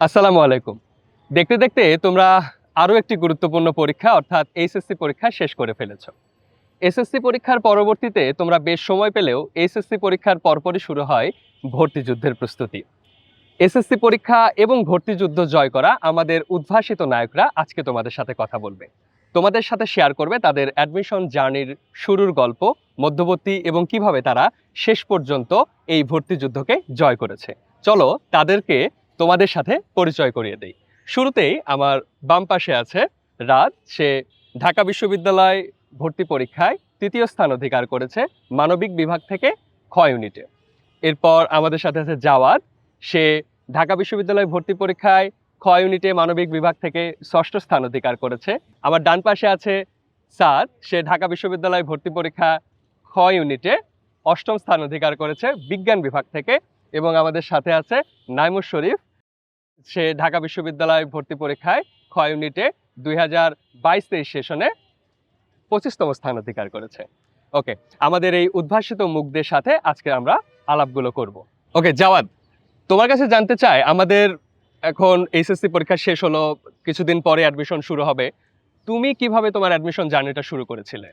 আসসালামু আলাইকুম। দেখতে দেখতে তোমরা আরও একটি গুরুত্বপূর্ণ পরীক্ষা, অর্থাৎ এইচএসসি পরীক্ষা শেষ করে ফেলেছো। এসএসসি পরীক্ষার পরবর্তীতে তোমরা বেশ সময় পেলেও এইচএসসি পরীক্ষার পরপরই শুরু হয় ভর্তি যুদ্ধের প্রস্তুতি। এসএসসি পরীক্ষা এবং ভর্তি যুদ্ধ জয় করা আমাদের উদ্ভাসিত নায়করা আজকে তোমাদের সাথে কথা বলবে। তোমাদের সাথে শেয়ার করবে তাদের অ্যাডমিশন জার্নির শুরুর গল্প, মধ্যবর্তী এবং কীভাবে তারা শেষ পর্যন্ত এই ভর্তি যুদ্ধকে জয় করেছে। চলো তাদেরকে তোমাদের সাথে পরিচয় করিয়ে দেই। শুরুতেই আমার বাম পাশে আছে রাত সে ঢাকা বিশ্ববিদ্যালয় ভর্তি পরীক্ষায় তৃতীয় স্থান অধিকার করেছে মানবিক বিভাগ থেকে খ ইউনিটে। এরপর আমাদের সাথে আছে জাওয়াদ। সে ঢাকা বিশ্ববিদ্যালয় ভর্তি পরীক্ষায় খ ইউনিটে মানবিক বিভাগ থেকে ষষ্ঠ স্থান অধিকার করেছে। আমার ডান পাশে আছে সাদ। সে ঢাকা বিশ্ববিদ্যালয় ভর্তি পরীক্ষা খ ইউনিটে অষ্টম স্থান অধিকার করেছে বিজ্ঞান বিভাগ থেকে। এবং আমাদের সাথে আছে নাইমুর শরীফ। সে ঢাকা বিশ্ববিদ্যালয় ভর্তি পরীক্ষায় খ ইউনিটে দুই হাজার বাইশ তেইশ সেশনে পঁচিশতম স্থান অধিকার করেছে। ওকে, আমাদের এই উদ্ভাসিত মুখদের সাথে আজকে আমরা আলাপগুলো করব। ওকে, জাওয়াদ, তোমার কাছে জানতে চাই, আমাদের এখন এইচএসসি পরীক্ষা শেষ হলো, কিছুদিন পরে অ্যাডমিশন শুরু হবে। তুমি কীভাবে তোমার অ্যাডমিশন জার্নিটা শুরু করেছিলে?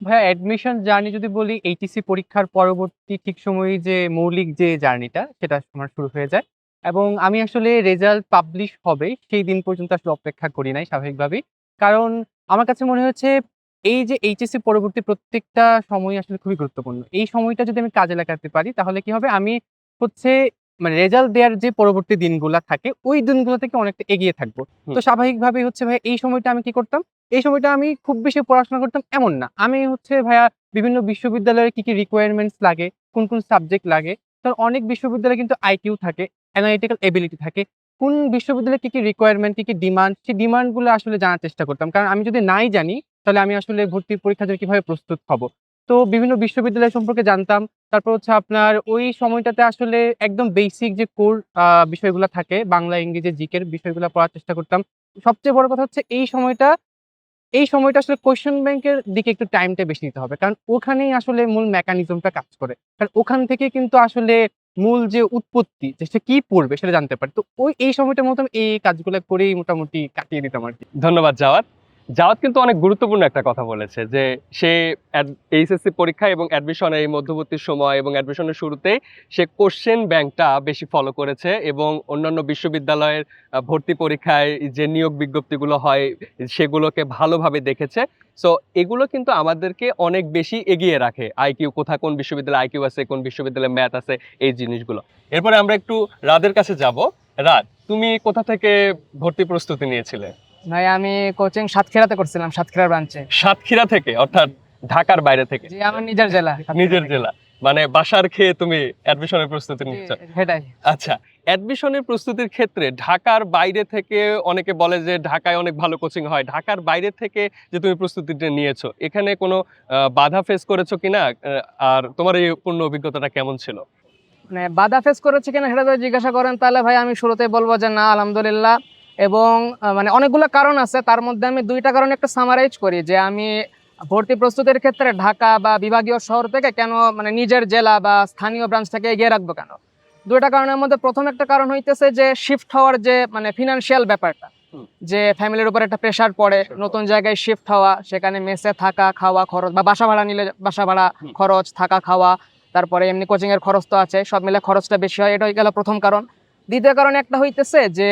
ভাইয়া অ্যাডমিশন জার্নি যদি বলি এইচএসসি পরীক্ষার পরবর্তী ঠিক সময়ে যে মৌলিক যে জার্নিটা সেটা আমার শুরু হয়ে যায়। এবং আমি আসলে রেজাল্ট পাবলিশ হবে সেই দিন পর্যন্ত আসলে অপেক্ষা করি নাই স্বাভাবিকভাবেই। কারণ আমার কাছে মনে হচ্ছে এই যে এইচএসসি পরবর্তী প্রত্যেকটা সময় আসলে খুবই গুরুত্বপূর্ণ। এই সময়টা যদি আমি কাজে লাগাতে পারি তাহলে কি হবে? আমি হচ্ছে মানে রেজাল্ট দেওয়ার যে পরবর্তী দিনগুলা থাকে ওই দিনগুলো থেকে অনেকটা এগিয়ে থাকব। তো স্বাভাবিকভাবেই হচ্ছে ভাই এই সময়টা আমি কি করতাম? এই সময়টা আমি খুব বেশি পড়াশোনা করতাম এমন না। আমি হচ্ছে ভাইয়া বিভিন্ন বিশ্ববিদ্যালয়ের কি কি রিকোয়ারমেন্টস লাগে কোন কোন সাবজেক্ট লাগে কারণ অনেক বিশ্ববিদ্যালয়ে কিন্তু আইকিউ থাকে। অ্যানালিটিক্যাল এবিলিটি থাকে। কোন বিশ্ববিদ্যালয়ে কী কী রিকোয়ারমেন্ট কী কী ডিমান্ড সেই ডিমান্ডগুলো আসলে জানার চেষ্টা করতাম। কারণ আমি যদি নাই জানি, তাহলে আমি আসলে ভর্তি পরীক্ষার জন্য কীভাবে প্রস্তুত হব? তো বিভিন্ন বিশ্ববিদ্যালয় সম্পর্কে জানতাম। তারপর হচ্ছে আপনার ওই সময়টাতে আসলে একদম বেসিক যে কোর বিষয়গুলো থাকে, বাংলা, ইংরেজি, জিকের বিষয়গুলো পড়ার চেষ্টা করতাম। সবচেয়ে বড় কথা হচ্ছে এই সময়টা এই সময়টা আসলে কোয়েশ্চেন ব্যাংকের দিকে একটু টাইমটা বেশি নিতে হবে। কারণ ওখানেই আসলে মূল মেকানিজমটা কাজ করে। কারণ ওখান থেকে কিন্তু আসলে মূল যে উৎপত্তি সেটা কি পড়বে সেটা জানতে পারি। তো ওই, এই সময়টার মতো এই কাজগুলো করেই মোটামুটি কাটিয়ে দিতাম আর কি। ধন্যবাদ জাওয়াদ জাওয়াদ কিন্তু অনেক গুরুত্বপূর্ণ একটা কথা বলেছে যে সে এইচএসসি পরীক্ষা এবং অ্যাডমিশনের এই মধ্যবর্তী সময় এবং অ্যাডমিশনের শুরুতেই সে কোশ্চেন ব্যাংকটা বেশি ফলো করেছে এবং অন্যান্য বিশ্ববিদ্যালয়ের ভর্তি পরীক্ষায় যে নিয়োগ বিজ্ঞপ্তিগুলো হয় সেগুলোকে ভালোভাবে দেখেছে। সো এগুলো কিন্তু আমাদেরকে অনেক বেশি এগিয়ে রাখে। আইকিউ কোথা কোন বিশ্ববিদ্যালয়ে আইকিউ আছে, কোন বিশ্ববিদ্যালয়ে ম্যাথ আছে, এই জিনিসগুলো। এরপরে আমরা একটু রাদের কাছে যাব। রাত তুমি কোথা থেকে ভর্তি প্রস্তুতি নিয়েছিলে? ভাই আমি কোচিং সাতক্ষীরাতে করছিলাম সাতক্ষীরা ব্রাঞ্চে সাতক্ষীরা থেকে অর্থাৎ ঢাকার বাইরে থেকে? জি আমার নিজের জেলা নিজের জেলা। মানে বাসার খেয়ে তুমি অ্যাডমিশনের প্রস্তুতি নিচ্ছ? সেটাই। আচ্ছা অ্যাডমিশনের প্রস্তুতির ক্ষেত্রে ঢাকার বাইরে থেকে অনেকে বলে যে ঢাকায় অনেক ভালো কোচিং হয়। ঢাকার বাইরে থেকে যে তুমি প্রস্তুতিটা নিয়েছো এখানে কোনো বাধা ফেস করেছ কিনা? আর তোমার এই পূর্ণ অভিজ্ঞতাটা কেমন ছিল? মানে বাধা ফেস করেছে কিনা সেটা যদি জিজ্ঞাসা করেন তাহলে ভাই আমি শুরুতে বলব যে না আলহামদুলিল্লাহ। এবং মানে অনেকগুলো কারণ আছে তার মধ্যে আমি দুইটা কারণ একটু সামারাইজ করি যে আমি ভর্তি প্রস্তুতির ক্ষেত্রে ঢাকা বা বিভাগীয় শহর থেকে কেন মানে নিজের জেলা বা স্থানীয় ব্রাঞ্চ থেকে এগিয়ে রাখব কেন? দুইটা কারণের মধ্যে প্রথম একটা কারণ হইতেছে যে শিফট হওয়ার যে মানে ফিনান্সিয়াল ব্যাপারটা যে ফ্যামিলির উপর একটা প্রেশার পড়ে নতুন জায়গায় শিফট হওয়া সেখানে মেসে থাকা খাওয়া খরচ বা বাসা ভাড়া নিলে বাসা ভাড়া খরচ থাকা খাওয়া তারপরে এমনি কোচিংয়ের খরচ তো আছে সব মিলে খরচটা বেশি হয় এটা হয়ে গেল প্রথম কারণ। দ্বিতীয় কারণ একটা হইতেছে যে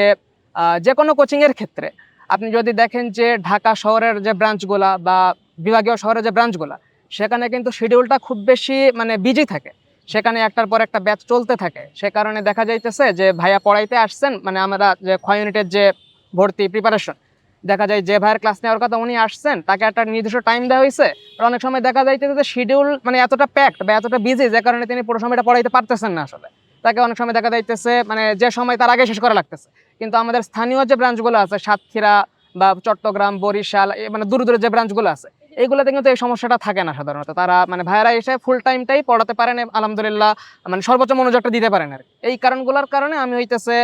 যে কোনো কোচিং এর ক্ষেত্রে। আপনি যদি দেখেন যে ঢাকা শহরের যে ব্রাঞ্চগুলা বা বিভাগীয় শহরের যে ব্রাঞ্চগুলা সেখানে কিন্তু শিডিউলটা খুব বেশি মানে বিজি থাকে। সেখানে একটার পর একটা ব্যাচ চলতে থাকে। সে কারণে দেখা যাইতেছে যে ভাইয়া পড়াইতে আসছেন মানে আমরা যে ক্ষয় ইউনিটের যে ভর্তি প্রিপারেশন দেখা যায় যে ভাইয়ের ক্লাস নেওয়ার কথা উনি আসছেন, তাকে একটা নির্দিষ্ট টাইম দেওয়া হয়েছে আর অনেক সময় দেখা যাইতেছে যে শিডিউল মানে এতটা প্যাকড বা এতটা বিজি যে কারণে তিনি পুরো সময়টা পড়াইতে পারতেছেন না আসলে। তাকে অনেক সময় দেখা যাইতেছে মানে যে সময় তার আগে শেষ করা লাগতেছে। কিন্তু আমাদের স্থানীয় যে ব্রাঞ্চগুলো আছে, সাতক্ষীরা বা চট্টগ্রাম, বরিশাল মানে দূর দূরে যে ব্রাঞ্চগুলো আছে এইগুলোতে কিন্তু এই সমস্যাটা থাকে না সাধারণত। তারা মানে ভাইয়েরা এসে ফুল টাইমটাই পড়াতে পারেন আলহামদুলিল্লাহ মানে সর্বোচ্চ মনোযোগটা দিতে পারেন আর এই কারণগুলোর কারণে আমি হইতেছে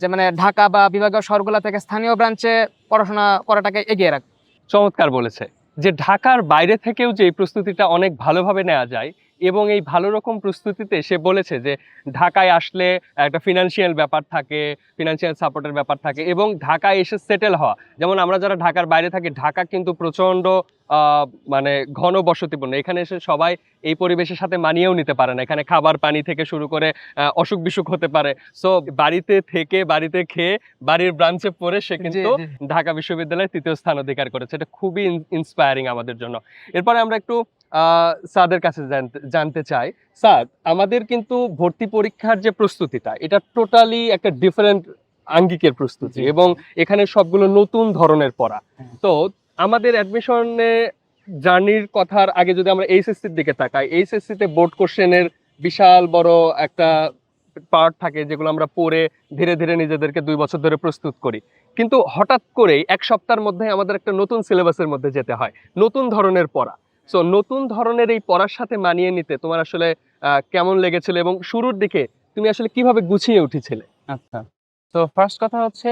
যে মানে ঢাকা বা বিভাগীয় শহরগুলো থেকে স্থানীয় ব্রাঞ্চে পড়াশোনা করাটাকে এগিয়ে রাখ চমৎকার বলেছে। যে ঢাকার বাইরে থেকেও যে এই প্রস্তুতিটা অনেক ভালোভাবে নেওয়া যায় এবং এই ভালো রকম প্রস্তুতিতে সে বলেছে যে ঢাকায় আসলে একটা ফিনান্সিয়াল ব্যাপার থাকে ফিনান্সিয়াল সাপোর্টের ব্যাপার থাকে এবং ঢাকায় এসে সেটেল হওয়া। যেমন আমরা যারা ঢাকার বাইরে থাকি ঢাকা কিন্তু প্রচণ্ড মানে ঘন বসতিপূর্ণ। এখানে এসে সবাই এই পরিবেশের সাথে মানিয়েও নিতে পারে না। এখানে খাবার পানি থেকে শুরু করে অসুখ বিসুখ হতে পারে। সো বাড়িতে থেকে বাড়িতে খেয়ে বাড়ির ব্রাঞ্চে পড়ে সে কিন্তু ঢাকা বিশ্ববিদ্যালয়ে তৃতীয় স্থান অধিকার করেছে। এটা খুবই ইন্সপায়ারিং আমাদের জন্য। এরপরে আমরা একটু স্যারদের কাছে জানতে- জানতে চাই। স্যার আমাদের কিন্তু ভর্তি পরীক্ষার যে প্রস্তুতিটা এটা টোটালি একটা ডিফারেন্ট আঙ্গিকের প্রস্তুতি এবং এখানে সবগুলো নতুন ধরনের পড়া। হ্যাঁ। তো আমাদের অ্যাডমিশনে জার্নির কথার আগে যদি আমরা এইচএসসির দিকে তাকাই এইচএসসি তে বোর্ড কোশ্চেনের বিশাল বড় একটা পার্ট থাকে যেগুলো আমরা পড়ে ধীরে ধীরে নিজেদেরকে দুই বছর ধরে প্রস্তুত করি। কিন্তু হঠাৎ করেই এক সপ্তাহের মধ্যে আমাদের একটা নতুন সিলেবাসের মধ্যে যেতে হয়। নতুন ধরনের পড়া। সো নতুন ধরনের এই পড়ার সাথে মানিয়ে নিতে তোমার আসলে কেমন লেগেছিল এবং শুরুর দিকে তুমি আসলে কীভাবে গুছিয়ে উঠেছিলে? আচ্ছা। তো ফার্স্ট কথা হচ্ছে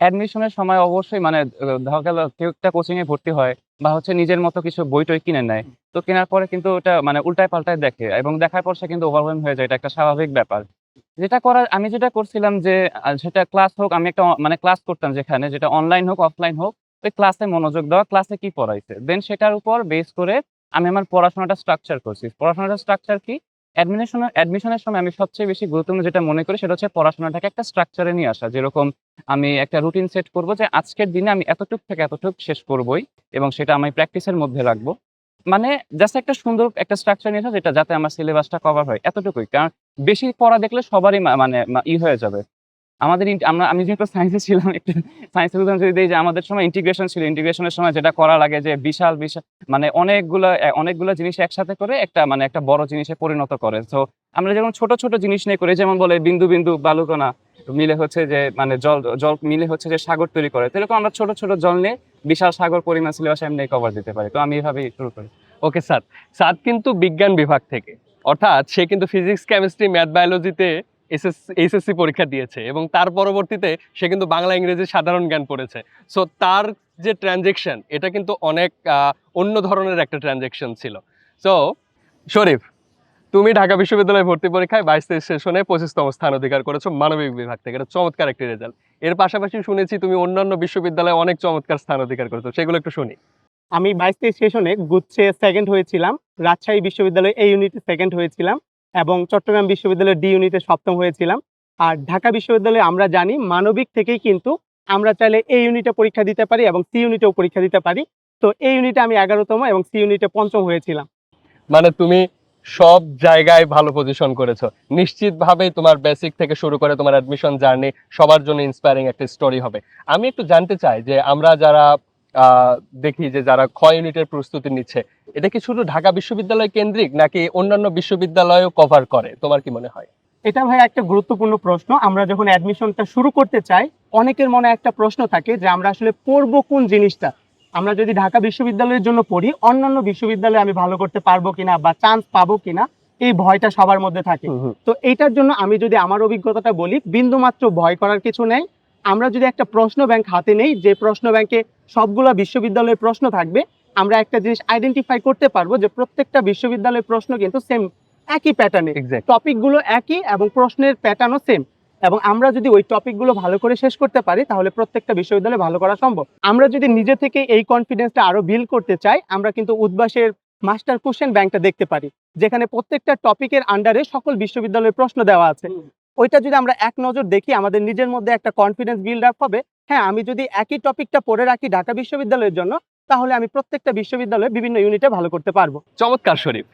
অ্যাডমিশনের সময় অবশ্যই মানে দেখা গেল কেউ একটা কোচিং এ ভর্তি হয় বা হচ্ছে নিজের মতো কিছু বই টই কিনে নেয়। তো কেনার পরে কিন্তু ওটা মানে উল্টায় পাল্টায় দেখে এবং দেখার পর সে কিন্তু ওভারওয়েম হয়ে যায়, এটা একটা স্বাভাবিক ব্যাপার। যেটা করার, আমি যেটা করছিলাম যে সেটা ক্লাস হোক, আমি একটা মানে ক্লাস করতাম যেখানে, যেটা অনলাইন হোক অফলাইন হোক ক্লাসে মনোযোগ দেওয়া ক্লাসে কি পড়াইছে? দেন সেটার উপর বেস করে আমি আমার পড়াশোনাটা স্ট্রাকচার করছি। পড়াশোনাটা স্ট্রাকচার কি? অ্যাডমিশন অ্যাডমিশনের সময় আমি সবচেয়ে বেশি গুরুত্বপূর্ণ যেটা মনে করি সেটা হচ্ছে পড়াশোনাটাকে একটা স্ট্রাকচারে নিয়ে আসা। যেরকম আমি একটা রুটিন সেট করব যে আজকের দিনে আমি এতটুক থেকে এতটুক শেষ করবই এবং সেটা আমি প্র্যাকটিসের মধ্যে রাখব। মানে জাস্ট একটা সুন্দর একটা স্ট্রাকচার নিয়ে আসা যেটা যাতে আমার সিলেবাসটা কভার হয় এতটুকুই। কারণ বেশি পড়া দেখলে সবারই মানে ই হয়ে যাবে। আমাদের আমরা আমি যেহেতু সায়েন্সে ছিলাম, একটু সায়েন্সের উদাহরণ যদি দিই যে আমাদের সময় ইন্টিগ্রেশন ছিল ইন্টিগ্রেশনের সময় যেটা করা লাগে যে বিশাল বিশাল মানে অনেকগুলো অনেকগুলো জিনিস একসাথে করে একটা মানে একটা বড় জিনিসে পরিণত করে। তো আমরা যেমন ছোট ছোট জিনিস নিয়ে করি, যেমন বলে বিন্দু বিন্দু, বালুকণা মিলে হচ্ছে যে মানে জল জল মিলে হচ্ছে যে সাগর তৈরি করে। এরকম আমরা ছোট ছোট জল নিয়ে বিশাল সাগর পরিমাণ সিলেবাস এমনি কভার দিতে পারি। তো আমি এভাবেই শুরু করি। ওকে স্যার স্যার কিন্তু বিজ্ঞান বিভাগ থেকে। অর্থাৎ সে কিন্তু ফিজিক্স কেমিস্ট্রি ম্যাথ বায়োলজিতে এইচএসসি পরীক্ষা দিয়েছে এবং তার পরবর্তীতে সে কিন্তু বাংলা ইংরেজি সাধারণ জ্ঞান পড়েছে। সো তার যে ট্রানজেকশন এটা কিন্তু অনেক অন্য ধরনের একটা ট্রানজেকশন ছিল। সো শরীফ, তুমি ঢাকা বিশ্ববিদ্যালয়ে ভর্তি পরীক্ষায় বাইশ তেইশ সেশনে পঁচিশতম স্থান অধিকার করেছ মানবিক বিভাগ থেকে। এটা চমৎকার একটি রেজাল্ট এর পাশাপাশি শুনেছি তুমি অন্যান্য বিশ্ববিদ্যালয়ে অনেক চমৎকার স্থান অধিকার করেছ। সেগুলো একটু শুনি। আমি বাইশ তেইশ সেশনে গুচ্ছে সেকেন্ড হয়েছিলাম। রাজশাহী বিশ্ববিদ্যালয়ে এই ইউনিটে সেকেন্ড হয়েছিলাম। এবং চট্টগ্রাম বিশ্ববিদ্যালয়ের ডি ইউনিটে সপ্তম হয়েছিলাম। আর ঢাকা বিশ্ববিদ্যালয়ে আমরা জানি মানবিক থেকেই কিন্তু আমরা চাইলে এই ইউনিটে পরীক্ষা দিতে পারি এবং সি ইউনিটেও পরীক্ষা দিতে পারি। তো এই ইউনিটে আমি এগারোতম এবং সি ইউনিটে পঞ্চম হয়েছিলাম। মানে তুমি সব জায়গায় ভালো পজিশন করেছ। নিশ্চিতভাবেই তোমার বেসিক থেকে শুরু করে তোমার অ্যাডমিশন জার্নি সবার জন্য ইন্সপায়ারিং একটা স্টোরি হবে। আমি একটু জানতে চাই যে আমরা যারা দেখি যে যারা ক্ষয় ইউনিটের প্রস্তুতি নিচ্ছে এটা কি শুধু ঢাকা বিশ্ববিদ্যালয় কেন্দ্রিক নাকি অন্যান্য বিশ্ববিদ্যালয়ও কভার করে? তোমার কি মনে হয়? এটা ভাই একটা গুরুত্বপূর্ণ প্রশ্ন। আমরা যখন অ্যাডমিশনটা শুরু করতে চাই অনেকের মনে একটা প্রশ্ন থাকে যে আমরা আসলে পড়ব কোন জিনিসটা? আমরা যদি ঢাকা বিশ্ববিদ্যালয়ের জন্য পড়ি অন্যান্য বিশ্ববিদ্যালয়ে আমি ভালো করতে পারব কিনা বা চান্স পাবো কিনা এই ভয়টা সবার মধ্যে থাকে। তো এইটার জন্য আমি যদি আমার অভিজ্ঞতাটা বলি বিন্দুমাত্র ভয় করার কিছু নেই। আমরা যদি একটা প্রশ্ন ব্যাংক হাতে নেই যে প্রশ্ন ব্যাংকে সবগুলা বিশ্ববিদ্যালয়ের প্রশ্ন থাকবে। আমরা একটা জিনিস আইডেন্টিফাই করতে পারব যে প্রত্যেকটা বিশ্ববিদ্যালয়ের প্রশ্ন কিন্তু সেম একই প্যাটার্নে টপিকগুলো একই এবং প্রশ্নের প্যাটার্নও সেম এবং আমরা যদি ওই টপিকগুলো ভালো করে শেষ করতে পারি তাহলে প্রত্যেকটা বিশ্ববিদ্যালয়ে ভালো করা সম্ভব। আমরা যদি নিজে থেকে এই কনফিডেন্সটা আরও বিল্ড করতে চাই আমরা কিন্তু উদ্বাসের মাস্টার কোশ্চেন ব্যাংকটা দেখতে পারি যেখানে প্রত্যেকটা টপিকের আন্ডারে সকল বিশ্ববিদ্যালয়ের প্রশ্ন দেওয়া আছে। ওইটা যদি আমরা এক নজর দেখি আমাদের নিজের মধ্যে একটা কনফিডেন্স বিল্ড আপ হবে। হ্যাঁ আমি যদি একই টপিকটা পড়ে রাখি ঢাকা বিশ্ববিদ্যালয়ের জন্য তাহলে আমি প্রত্যেকটা বিশ্ববিদ্যালয়ে বিভিন্ন ইউনিটে ভালো করতে পারব। চমৎকার শরীফ।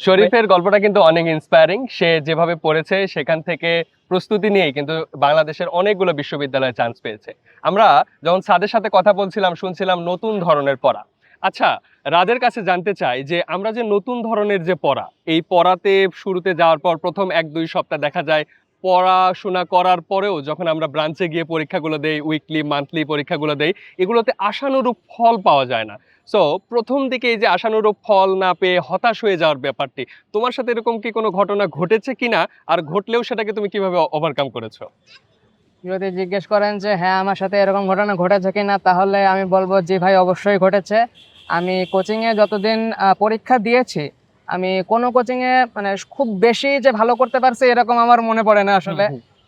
শরীফের গল্পটা কিন্তু অনেক ইন্সপায়ারিং সে যেভাবে পড়েছে সেখান থেকে প্রস্তুতি নিয়েই কিন্তু বাংলাদেশের অনেকগুলো বিশ্ববিদ্যালয়ে চান্স পেয়েছে। আমরা যখন সাদের সাথে কথা বলছিলাম শুনছিলাম নতুন ধরনের পড়া। আচ্ছা রাদের কাছে জানতে চাই যে আমরা যে নতুন ধরনের যে পড়া এই পড়াতে শুরুতে যাওয়ার পর প্রথম এক দুই সপ্তাহ দেখা যায় পড়াশোনা করার পরেও যখন আমরা ব্রাঞ্চে গিয়ে পরীক্ষাগুলো দেই উইকলি মান্থলি পরীক্ষাগুলো দেই, এগুলোতে আশানুরূপ ফল পাওয়া যায় না। সো প্রথম দিকে এই যে আশানুরূপ ফল না পেয়ে হতাশ হয়ে যাওয়ার ব্যাপারটি, তোমার সাথে এরকম কি কোনো ঘটনা ঘটেছে কি না আর ঘটলেও সেটাকে তুমি কীভাবে ওভারকাম করেছ? যদি জিজ্ঞেস করেন যে হ্যাঁ আমার সাথে এরকম ঘটনা ঘটেছে কি না তাহলে আমি বলব যে ভাই, অবশ্যই ঘটেছে। আমি কোচিংয়ে যতদিন পরীক্ষা দিয়েছি আমি কোনো কোচিং এ মানে খুব বেশি যে ভালো করতে পারছে এরকম আমার মনে পড়ে না আসলে।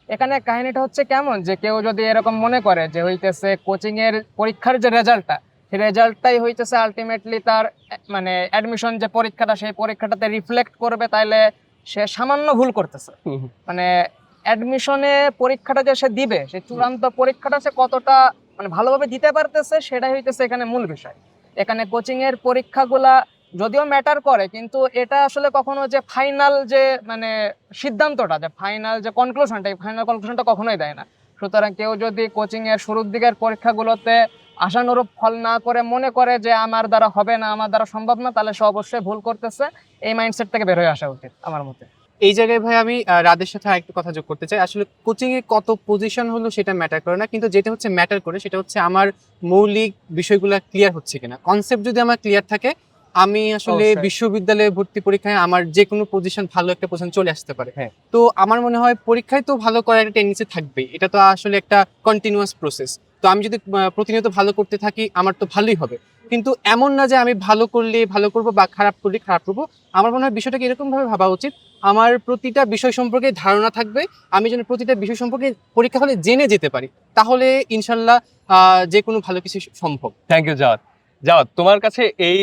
এখানে কাহিনীটা হচ্ছে কেমন? যে কেউ যদি এরকম মনে করে যে হইতেছে কোচিং এর পরীক্ষার যে রেজাল্টটা সেই রেজাল্টটাই হইতেছে আলটিমেটলি তার মানে অ্যাডমিশন যে পরীক্ষাটা সেই পরীক্ষাটাতে রিফ্লেক্ট করবে তাইলে সে সামান্য ভুল করতেছে। মানে অ্যাডমিশনে পরীক্ষাটা যে সে দিবে সেই চূড়ান্ত পরীক্ষাটা সে কতটা মানে ভালোভাবে দিতে পারতেছে সেটাই হইতেছে এখানে মূল বিষয়। এখানে কোচিং এর পরীক্ষাগুলা যদিও ম্যাটার করে, কিন্তু এটা আসলে কখনো যে ফাইনাল যে মানে সিদ্ধান্তটা, যে ফাইনাল যে কনক্লুশনটা এই ফাইনাল কনক্লুশনটা কখনোই দেয় না। সুতরাং কেউ যদি কোচিং এর শুরুর দিকের পরীক্ষাগুলোতে আশানুরূপ ফল না করে মনে করে যে আমার দ্বারা হবে না, আমার দ্বারা সম্ভব না, তাহলে সে অবশ্যই ভুল করতেছে। এই মাইন্ডসেট থেকে বের হয়ে আসা উচিত আমার মতে। এই জায়গায় ভাই আমি রাদের সাথে আরেকটু কথা যোগ করতে চাই। আসলে কোচিং এ কত পজিশন হলো সেটা ম্যাটার করে না, কিন্তু যেটা হচ্ছে ম্যাটার করে সেটা হচ্ছে আমার মৌলিক বিষয়গুলো ক্লিয়ার হচ্ছে কিনা। কনসেপ্ট যদি আমার ক্লিয়ার থাকে আমি আসলে বিশ্ববিদ্যালয়ে ভর্তি পরীক্ষায় আমার যে কোনো পজিশন ভালো একটা পজিশন চলে আসতে পারে। হ্যাঁ। তো আমার মনে হয় পরীক্ষায় তো ভালো করার একটা টেন্ডেন্সি থাকবেই। এটা তো আসলে একটা কন্টিনিউয়াস প্রসেস তো আমি যদি প্রতিনিয়ত ভালো করতে থাকি আমার তো ভালোই হবে। কিন্তু এমন না যে আমি ভালো করলে ভালো করব বা খারাপ করলে খারাপ করব। আমার মনে হয় বিষয়টাকে এরকম ভাবে ভাবা উচিত। আমার প্রতিটা বিষয় সম্পর্কে ধারণা থাকবে। আমি যেন প্রতিটা বিষয় সম্পর্কে পরীক্ষা হলে জেনে যেতে পারি। তাহলে ইনশাল্লাহ আহ, যে কোনো ভালো কিছু সম্ভব। থ্যাংক ইউ জাওয়াত জাওয়াত তোমার কাছে এই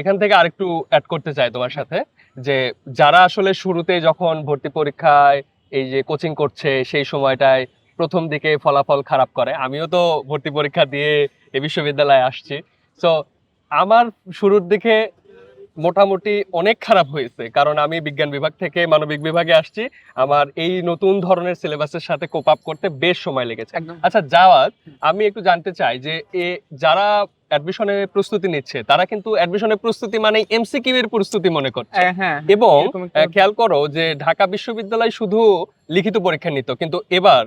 এখান থেকে আরেকটু অ্যাড করতে চাই তোমার সাথে যে যারা আসলে শুরুতে যখন ভর্তি পরীক্ষায় এই যে কোচিং করছে সেই সময়টায় প্রথম দিকে ফলাফল খারাপ করে আমিও তো ভর্তি পরীক্ষা দিয়ে এই বিশ্ববিদ্যালয়ে আসছি। তো আমার শুরুর দিকে মোটামুটি অনেক খারাপ হয়েছে কারণ আমি বিজ্ঞান বিভাগ থেকে মানবিক বিভাগে আসছি আমার এই নতুন ধরনের সিলেবাসের সাথে কোপ আপ করতে বেশ সময় লেগেছে। আচ্ছা জাওয়াত আমি একটু জানতে চাই যে এ যারা অ্যাডমিশনের প্রস্তুতি নিচ্ছে তারা কিন্তু অ্যাডমিশনের প্রস্তুতি মানে এমসিকিউ এর প্রস্তুতি মনে করছে। হ্যাঁ এবং একটা- আহ, খেয়াল করো যে ঢাকা বিশ্ববিদ্যালয় শুধু লিখিত পরীক্ষা নিত কিন্তু এবার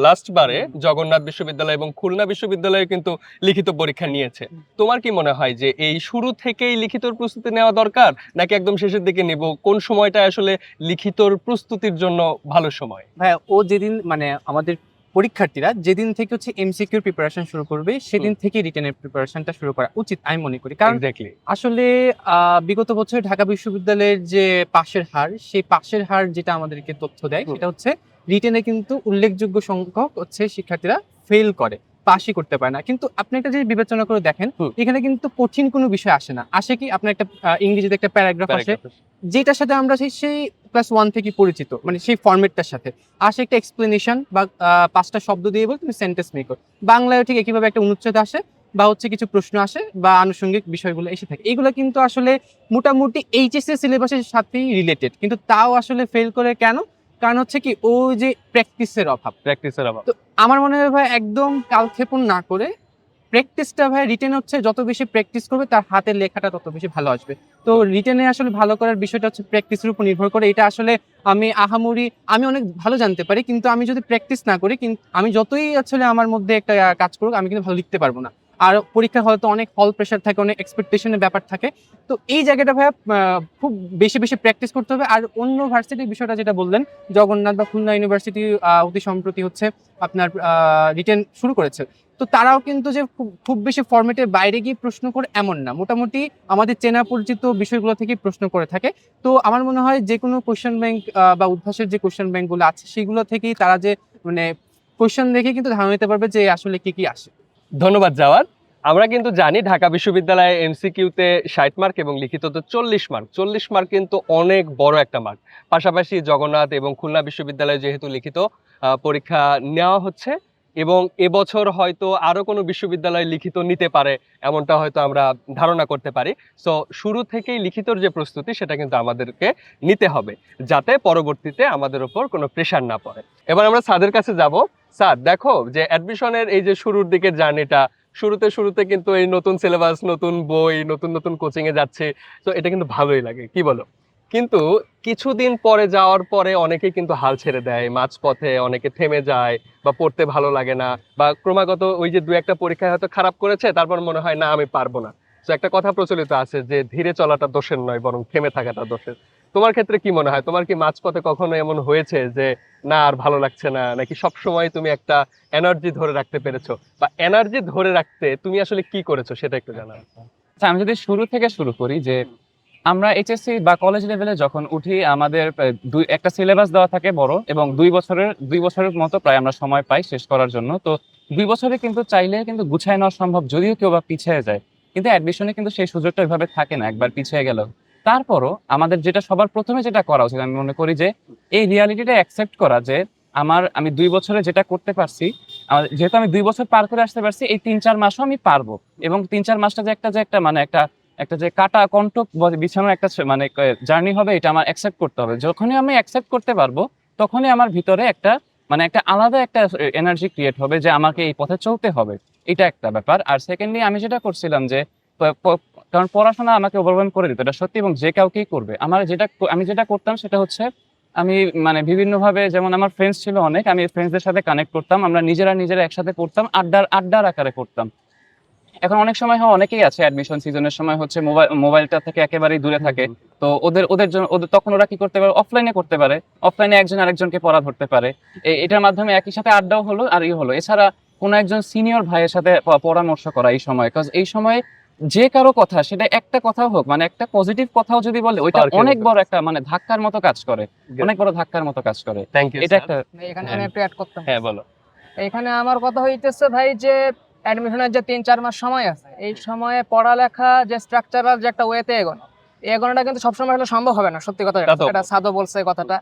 লাস্ট বারে জগন্নাথ বিশ্ববিদ্যালয় এবং খুলনা বিশ্ববিদ্যালয়ে কিন্তু লিখিত পরীক্ষা নিয়েছে। তোমার কি মনে হয় যে এই শুরু থেকেই লিখিতর প্রস্তুতি নেওয়া দরকার নাকি একদম শেষের দিকে নেব? কোন সময়টা আসলে লিখিতর প্রস্তুতির জন্য ভালো সময়? ভাই ও যেদিন মানে আমাদের পরীক্ষার্থীরা যেদিন থেকে হচ্ছে এমসিকিউর প্রিপারেশন শুরু করবে সেদিন থেকে রিটেনের প্রিপারেশনটা শুরু করা উচিত আমি মনে করি। কারণ আসলে বিগত বছর ঢাকা বিশ্ববিদ্যালয়ের যে পাশের হার সেই পাশের হার যেটা আমাদেরকে তথ্য দেয় সেটা হচ্ছে রিটেনে কিন্তু উল্লেখযোগ্য সংখ্যক হচ্ছে শিক্ষার্থীরা ফেল করে পাশই করতে পারে না। কিন্তু আপনি একটা জিনিস বিবেচনা করে দেখেন এখানে কিন্তু কঠিন কোনো বিষয় আসে না। আসে কি আপনার একটা ইংরেজিতে একটা প্যারাগ্রাফ আসে। যেটার সাথে আমরা সেই সেই ক্লাস ওয়ান থেকে পরিচিত মানে সেই ফরম্যাটটার সাথে। আসে একটা এক্সপ্লেনেশন বা পাঁচটা শব্দ দিয়ে বল তুমি সেন্টেন্স মেক করো। বাংলায় ঠিক একইভাবে একটা অনুচ্ছেদ আসে বা হচ্ছে কিছু প্রশ্ন আসে বা আনুষঙ্গিক বিষয়গুলো এসে থাকে। এগুলো কিন্তু আসলে মোটামুটি এইচএস এর সিলেবাসের সাথেই রিলেটেড কিন্তু তাও আসলে ফেল করে কেন? কারণ হচ্ছে কি ওই যে প্র্যাকটিসের অভাব। প্র্যাকটিসের অভাব। তো আমার মনে হয় ভাই একদম কালক্ষেপণ না করে প্র্যাকটিসটা ভাই রিটেন হচ্ছে, যত বেশি প্র্যাকটিস করবে, তার হাতের লেখাটা তত বেশি ভালো আসবে। তো রিটেনে আসলে ভালো করার বিষয়টা হচ্ছে প্র্যাকটিসের উপর নির্ভর করে। এটা আসলে আমি আহামরি, আমি অনেক ভালো জানতে পারি, কিন্তু আমি যদি প্র্যাকটিস না করি কিন্তু আমি যতই আসলে আমার মধ্যে একটা কাজ করুক, আমি কিন্তু ভালো লিখতে পারব না। আর পরীক্ষা হয়তো অনেক হল প্রেশার থাকে, অনেক এক্সপেকটেশনের ব্যাপার থাকে। তো এই জায়গাটা ভাইয়া খুব বেশি বেশি প্র্যাকটিস করতে হবে। আর অন্য ভার্সিটির বিষয়টা যেটা বললেন, জগন্নাথ বা খুলনা ইউনিভার্সিটি অতি সম্প্রতি হচ্ছে আপনার রিটেন শুরু করেছে। তো তারাও কিন্তু যে খুব বেশি ফরম্যাটের বাইরে গিয়ে প্রশ্ন করে এমন না। মোটামুটি আমাদের চেনা পরিচিত বিষয়গুলো থেকে প্রশ্ন করে থাকে। তো আমার মনে হয় যে কোনো কোশ্চেন ব্যাংক বা উদ্ভাসের যে কোশ্চেন ব্যাংকগুলো আছে, সেগুলো থেকেই তারা যে মানে কোশ্চেন দেখে কিন্তু ধারণা নিতে পারবে যে আসলে কি কি আসে। ধন্যবাদ যাওয়ার আমরা কিন্তু জানি ঢাকা বিশ্ববিদ্যালয়ে এমসিকিউতে ষাট মার্ক এবং লিখিততে চল্লিশ মার্ক চল্লিশ মার্ক কিন্তু অনেক বড় একটা মার্ক পাশাপাশি জগন্নাথ এবং খুলনা বিশ্ববিদ্যালয়ে যেহেতু লিখিত পরীক্ষা নেওয়া হচ্ছে এবং এবছর হয়তো আরও কোনো বিশ্ববিদ্যালয় লিখিত নিতে পারে, এমনটা হয়তো আমরা ধারণা করতে পারি। সো শুরু থেকেই লিখিতর যে প্রস্তুতি, সেটা কিন্তু আমাদেরকে নিতে হবে, যাতে পরবর্তীতে আমাদের ওপর কোনো প্রেশার না পড়ে। এবার আমরা স্যারের কাছে যাব। স্যার, দেখো যে অ্যাডমিশনের এই যে শুরুর দিকের জার্নিটা, শুরুতে শুরুতে কিন্তু এই নতুন সিলেবাস নতুন বই, নতুন নতুন কোচিং এ যাচ্ছে, তো এটা কিন্তু ভালোই লাগে, কি বলো? কিন্তু কিছুদিন পরে যাওয়ার পরে অনেকে কিন্তু হাল ছেড়ে দেয়, মাঝপথে অনেকে থেমে যায় বা পড়তে ভালো লাগে না বা ক্রমাগত ওই যে দু একটা পরীক্ষায় হয়তো খারাপ করেছে, তারপর মনে হয় না, আমি পারব না। তো একটা কথা প্রচলিত আছে যে ধীরে চলাটা দোষের নয়, বরং থেমে থাকাটা দোষের। তোমার ক্ষেত্রে কি মনে হয়? তোমার কি মাঝপথে কখনো এমন হয়েছে যে, না, আর ভালো লাগছে না নাকি সব সময় তুমি একটা এনার্জি ধরে রাখতে পেরেছ? বা এনার্জি ধরে রাখতে তুমি আসলে কি করেছ, সেটা একটু জানাও। আচ্ছা আমি যদি শুরু থেকে শুরু করি যে আমরা এইচএসসি বা কলেজ লেভেলে যখন উঠি, আমাদের দুই, একটা সিলেবাস দেওয়া থাকে বড় এবং দুই বছরের দুই বছরের মতো প্রায় আমরা সময় পাই শেষ করার জন্য। তো দুই বছরে কিন্তু চাইলে কিন্তু গুছায় নেওয়া সম্ভব যদিও কেউ বা পিছিয়ে যায়। কিন্তু অ্যাডমিশনে কিন্তু সেই সুযোগটা ওইভাবে থাকে না, একবার পিছিয়ে গেল তারপরও আমাদের যেটা সবার প্রথমে যেটা করা উচিত, আমি মনে করি যে এই রিয়ালিটিটা অ্যাকসেপ্ট করা যে আমার, আমি দুই বছরে যেটা করতে পারছি যেহেতু আমি দুই বছর পার করে আসতে পারছি, এই তিন, চার মাসও আমি পারব। এবং তিন, চার মাসটা যে একটা যে একটা মানে একটা একটা যে কাটা ব- বিছানোর একটা মানে জার্নি হবে, এটা আমার অ্যাকসেপ্ট করতে হবে। যখনই আমি অ্যাকসেপ্ট করতে পারব, তখনই আমার ভিতরে একটা মানে একটা আলাদা একটা এনার্জি ক্রিয়েট হবে যে আমাকে এই পথে চলতে হবে। এটা একটা ব্যাপার। আর সেকেন্ডলি আমি যেটা করছিলাম যে কারণ পড়াশোনা আমাকে ওভারওয়েম করে দিত। এটা সত্যি এবং যে কাউকেই করবে। আমার যেটা আমি যেটা করতাম সেটা হচ্ছে, আমি মানে বিভিন্নভাবে যেমন আমার ফ্রেন্ডস ছিল অনেক, আমি ফ্রেন্ডসদের সাথে কানেক্ট করতাম। আমরা নিজেরা নিজেরা একসাথে পড়তাম, আড্ডার আড্ডার আকারে করতাম এখন অনেক সময় হয় অনেকেই আছে অ্যাডমিশন সিজনের সময় হচ্ছে মোবাইল মোবাইলটা থেকে একেবারেই দূরে থাকে। তো ওদের ওদের জন্য ওদের তখন ওরা কি করতে পারে? অফলাইনে করতে পারে। অফলাইনে একজন আরেকজনকে পড়া ধরতে পারে। এটার মাধ্যমে একই সাথে আড্ডাও হলো আর ই হলো। এছাড়া কোনো একজন সিনিয়র ভাইয়ের সাথে পরামর্শ করা এই সময়। কাজ এই সময় যে কারও কথা সেটা একটা কথাও হোক মানে একটা পজিটিভ কথাও যদি বলে ওইটা অনেক বড় একটা মানে ধাক্কার মতো কাজ করে। অনেক বড় ধাক্কার মতো কাজ করে। থ্যাংক ইউ এটা একটা এখানে হ্যাঁ। আমি একটু অ্যাড করতাম। হ্যাঁ বলো। এখানে আমার কথা হইতেছে ভাই যে অ্যাডমিশনের যে তিন চার মাস সময় আছে এই সময়ে পড়ালেখা যে স্ট্রাকচারাল যে একটা ওয়েতে এগোনো এই এগোনোটা কিন্তু সবসময় আসলে সম্ভব হবে না সত্যি কথা এটা সাদও বলছে কথাটা।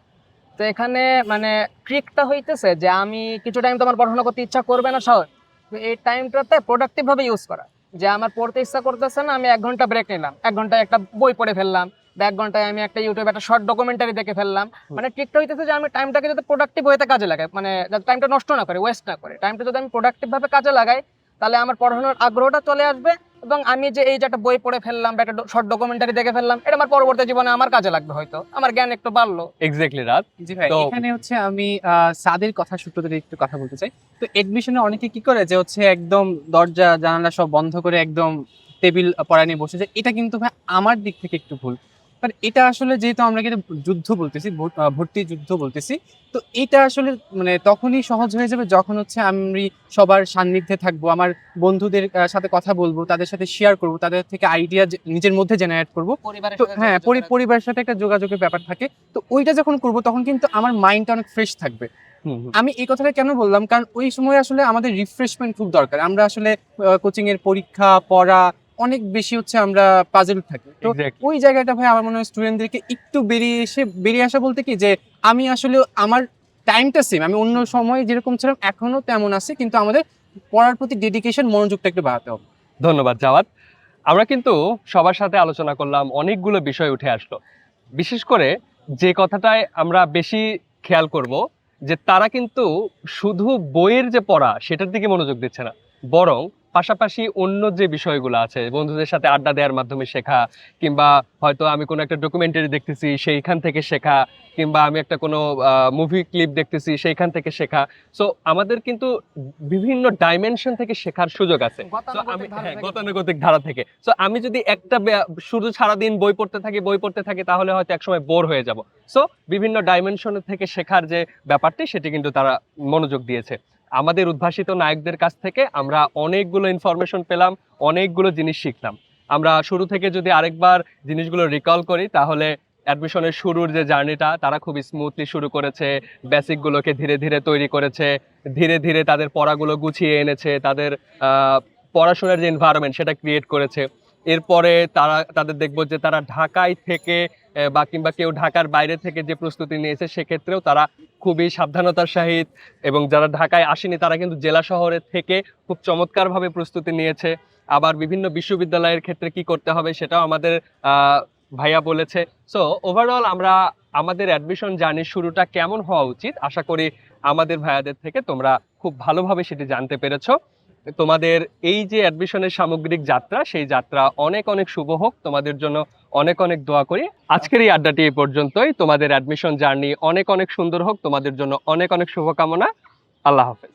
তো এখানে মানে ট্রিকটা হইতেছে যে আমি কিছু টাইম তোমার পড়াশোনা করতে ইচ্ছা করবে না সহজ এই টাইমটাতে প্রোডাক্টিভ ভাবে ইউজ করা। যে আমার পড়তে ইচ্ছা করতেছে না আমি এক ঘণ্টা ব্রেক নিলাম এক ঘন্টায় একটা বই পড়ে ফেললাম বা এক ঘন্টায় আমি একটা ইউটিউবে একটা শর্ট ডকুমেন্টারি দেখে ফেললাম। মানে ট্রিকটা হইতেছে যে আমি টাইমটাকে যাতে প্রোডাক্টিভ ওয়েতে কাজে লাগাই মানে যাতে টাইমটা নষ্ট না করে ওয়েস্ট না করে টাইমটা যদি আমি প্রোডাক্টিভ ভাবে কাজে লাগাই তাহলে আমার পড়াশোনার আগ্রহটা চলে আসবে এবং আমি যে এই যে একটা বই পড়ে ফেললাম বা একটা শর্ট ডকুমেন্টারি দেখে ফেললাম এটা আমার পরবর্তী জীবনে আমার কাজে লাগবে হয়তো। আমার জ্ঞান একটু বাড়লো। এক্স্যাক্টলি রাত জি ভাই এখানে হচ্ছে আমি আহ, সাদের কথা সূত্র ধরে একটু কথা বলতে চাই। তো এডমিশনে অনেকে কি করে যে হচ্ছে একদম দরজা জানালা সব বন্ধ করে একদম টেবিল পড়া নিয়ে বসে যায়? এটা কিন্তু ভাই আমার দিক থেকে একটু ভুল। কারণ এটা আসলে যেহেতু আমরা কিন্তু যুদ্ধ বলতেছি ভোট- ভর্তি যুদ্ধ বলতেছি তো এটা আসলে মানে তখনই সহজ হয়ে যাবে যখন হচ্ছে আমি সবার সান্নিধ্যে থাকব আমার বন্ধুদের সাথে কথা বলব তাদের সাথে শেয়ার করব তাদের থেকে আইডিয়া নিজের মধ্যে জেনারেট করব। হ্যাঁ। পরিবারের সাথে একটা যোগাযোগের ব্যাপার থাকে। তো ওইটা যখন করব তখন কিন্তু আমার মাইন্ডটা অনেক ফ্রেশ থাকবে। আমি এই কথাটা কেন বললাম? কারণ ওই সময় আসলে আমাদের রিফ্রেশমেন্ট খুব দরকার। আমরা আসলে কোচিং এর পরীক্ষা পড়া অনেক বেশি হচ্ছে আমরা পাজল থাকি। তো ওই জায়গাটা ভাই আমার মনে হয় স্টুডেন্টদেরকে একটু বেরিয়ে এসে বেরিয়ে আসা বলতে কি যে আমি আসলে আমার টাইমটা সেম আমি অন্য সময় যেরকম ছিলাম এখনও তেমন আছে কিন্তু আমাদের পড়ার প্রতি ডেডিকেশন মনোযোগটা একটু বাড়াতে হবে। ধন্যবাদ জাওয়াত। আমরা কিন্তু সবার সাথে আলোচনা করলাম অনেকগুলো বিষয় উঠে আসলো। বিশেষ করে যে কথাটায় আমরা বেশি খেয়াল করব যে তারা কিন্তু শুধু বইয়ের যে পড়া সেটার দিকে মনোযোগ দিচ্ছে না। বরং পাশাপাশি অন্য যে বিষয়গুলো আছে বন্ধুদের সাথে আড্ডা দেওয়ার মাধ্যমে শেখা কিংবা হয়তো আমি কোনো একটা ডকুমেন্টারি দেখতেছি সেইখান থেকে শেখা কিংবা আমি একটা কোনো মুভি ক্লিপ দেখতেছি সেইখান থেকে শেখা। সো আমাদের কিন্তু বিভিন্ন ডাইমেনশন থেকে শেখার সুযোগ আছে। আমি গতানুগতিক ধারা হ্যাঁ থেকে- সো আমি যদি একটা শুধু সারাদিন বই পড়তে থাকি বই পড়তে থাকি তাহলে হয়তো একসময় বোর হয়ে যাব। সো বিভিন্ন ডাইমেনশন থেকে শেখার যে ব্যাপারটি সেটি কিন্তু তারা মনোযোগ দিয়েছে। আমাদের উদ্ভাসিত নায়কদের কাছ থেকে আমরা অনেকগুলো ইনফরমেশন পেলাম, অনেকগুলো জিনিস শিখলাম। আমরা শুরু থেকে যদি আরেকবার জিনিসগুলো রিকল করি, তাহলে অ্যাডমিশনের শুরুর যে জার্নিটা তারা খুব স্মুথলি শুরু করেছে বেসিকগুলোকে ধীরে ধীরে তৈরি করেছে, ধীরে ধীরে তাদের পড়াগুলো গুছিয়ে এনেছে, তাদের পড়াশোনার যে এনভায়রনমেন্ট সেটা ক্রিয়েট করেছে। এরপরে তারা, তাদের দেখব যে তারা ঢাকায় থেকে বা কিংবা কেউ ঢাকার বাইরে থেকে যে প্রস্তুতি নিয়েছে, সেক্ষেত্রেও তারা খুবই সাবধানতার সহিত এবং যারা ঢাকায় আসেনি, তারা কিন্তু জেলা শহরে থেকে খুব চমৎকারভাবে প্রস্তুতি নিয়েছে। আবার বিভিন্ন বিশ্ববিদ্যালয়ের ক্ষেত্রে কি করতে হবে সেটাও আমাদের ভাইয়া বলেছে। সো ওভারঅল আমরা আমাদের অ্যাডমিশন জার্নির শুরুটা কেমন হওয়া উচিত? আশা করি আমাদের ভাইয়াদের থেকে তোমরা খুব ভালোভাবে সেটি জানতে পেরেছ। তোমাদের এই যে অ্যাডমিশনের সামগ্রিক যাত্রা, সেই যাত্রা অনেক অনেক শুভ হোক। তোমাদের জন্য অনেক অনেক দোয়া করি। আজকের এই আড্ডাটি এই পর্যন্তই। তোমাদের অ্যাডমিশন জার্নি অনেক অনেক সুন্দর হোক। তোমাদের জন্য অনেক অনেক শুভকামনা। আল্লাহ হাফেজ।